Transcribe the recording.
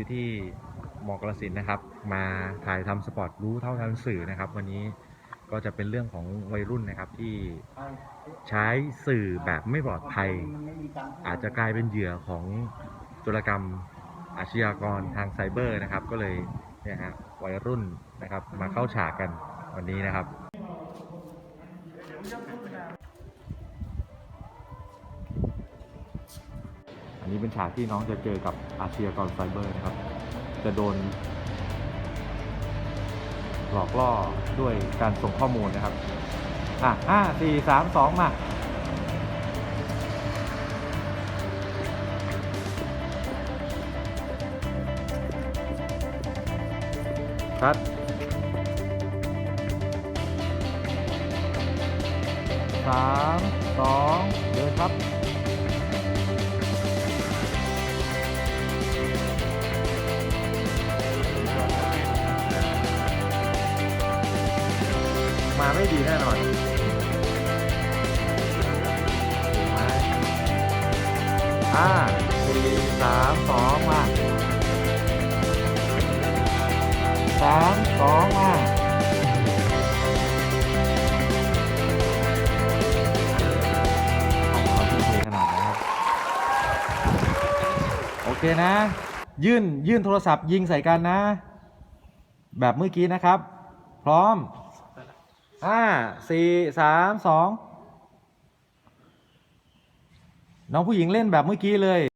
อยู่ที่มอกรสินนะครับ มาถ่ายทำสปอร์ตรู้เท่าทันสื่อนะครับ วันนี้ก็จะเป็นเรื่องของวัยรุ่นนะครับที่ใช้สื่อแบบไม่ปลอดภัย อาจจะกลายเป็นเหยื่อของจุลกรรมอาชญากรทางไซเบอร์นะครับ ก็เลยเนี่ยฮะวัยรุ่นนะครับมาเข้าฉากกันวันนี้นะครับ นี้เป็นฉากที่น้องจะเจอกับอาชญากรไซเบอร์นะครับ จะโดน หลอกล่อด้วยการส่งข้อมูลนะครับ อะห้าสี่สามสองมาครับสามสองเดินครับ ไม่ดีแน่นอนห้าสี่สามสองมาสามสองมาโอเคนะ ยื่นยื่นโทรศัพท์ยิงใส่กันนะ แบบเมื่อกี้นะครับ พร้อม ห้าสี่สามสองน้องผู้หญิงเล่นแบบเมื่อกี้เลย